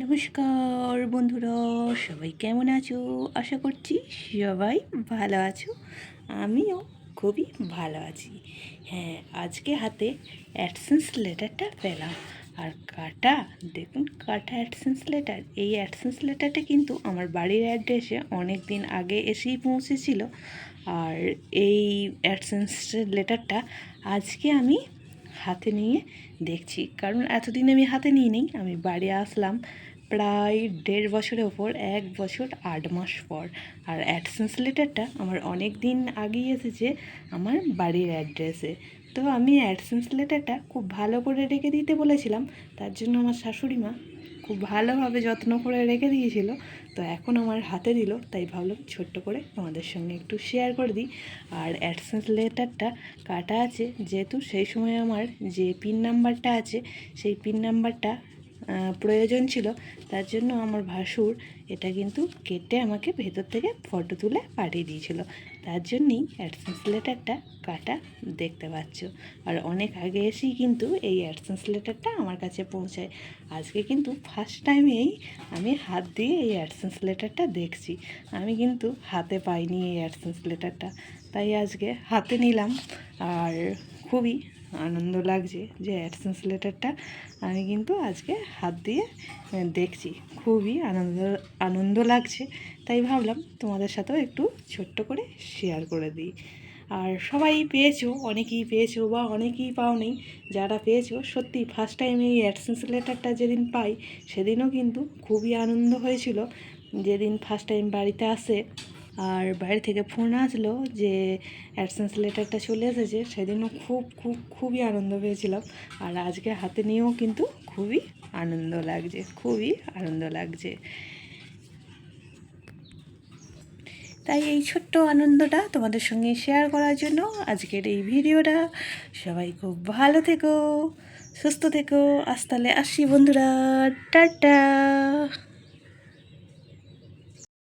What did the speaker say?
নমস্কার বন্ধুরা, সবাই কেমন আছো? আশা করছি সবাই ভালো আছো। আমিও খুবই ভালো আছি। হ্যাঁ আজকে হাতে অ্যাডসেন্স লেটারটা পেলাম। আর কাটা, দেখুন কাটা অ্যাডসেন্স লেটার। এই অ্যাডসেন্স লেটারটা কিন্তু আমার বাড়ির অ্যাড্রেসে অনেক দিন আগে এসেই পৌঁছেছিল। আর এই অ্যাডসেন্স লেটারটা আজকে আমি হাতে নিয়ে দেখছি। কারণ এতদিন আমি হাতে নিয়ে নেই আমি বাড়ি আসলাম প্রায় দেড় বছরের ওপর, এক বছর আট মাস পর। আর অ্যাডসেন্স লেটারটা আমার অনেক দিন আগেই এসেছে আমার বাড়ির অ্যাড্রেসে তো আমি অ্যাডসেন্স লেটারটা খুব ভালো করে রেখে দিতে বলেছিলাম, তার জন্য আমার শাশুড়ি মা খুব ভালোভাবে যত্ন করে রেখে দিয়েছিল। তো এখন আমার হাতে দিল, তাই ভাবলাম ছোট্ট করে তোমাদের সঙ্গে একটু শেয়ার করে দিই। আর অ্যাডসেন্স লেটারটা কাটা আছে, যেহেতু সেই সময় আমার যে পিন নাম্বারটা আছে, সেই পিন নাম্বারটা প্রয়োজন ছিল। তার জন্য আমার ভাসুর এটা কিন্তু কেটে আমাকে ভেতর থেকে ফটো তুলে পাঠিয়ে দিয়েছিল। তার জন্যই অ্যাডসেন্স লেটারটা কাটা দেখতে পাচ্ছ। আর অনেক আগে এসেই কিন্তু এই অ্যাডসেন্স লেটারটা আমার কাছে পৌঁছায়। আজকে কিন্তু ফার্স্ট টাইমেই আমি হাত দিয়ে এই অ্যাডসেন্স লেটারটা দেখছি। আমি কিন্তু হাতে পাইনি এই অ্যাডসেন্স লেটারটা। তাই আজকে হাতে নিলাম। আর খুবই আনন্দ লাগছে যে অ্যাডসেন্স লেটারটা আমি কিন্তু আজকে হাত দিয়ে দেখছি। খুবই আনন্দ আনন্দ লাগছে। তাই ভাবলাম তোমাদের সাথেও একটু ছোট্ট করে শেয়ার করে দিই। আর সবাই পেয়েছ, অনেকেই পেয়েছ বা অনেকেই পাও নেই, যারা পেয়েছ সত্যি ফার্স্ট টাইম এই অ্যাডসেন্স লেটারটা যেদিন পাই, সেদিনও কিন্তু খুবই আনন্দ হয়েছিল। যেদিন ফার্স্ট টাইম বাড়িতে আসে আর বাইরে থেকে ফোন আসলো যে অ্যাডসেন্স লেটারটা চলে এসেছে, সেদিনও খুব খুব, খুবই আনন্দ পেয়েছিলাম। আর আজকে হাতে নিয়েও কিন্তু খুবই আনন্দ লাগছে, খুবই আনন্দ লাগছে। তাই এই ছোট্ট আনন্দটা তোমাদের সঙ্গে শেয়ার করার জন্য আজকের এই ভিডিওটা। সবাই খুব ভালো থেকো, সুস্থ থেকো। আজ তাহলে আসি বন্ধুরা, টাটা।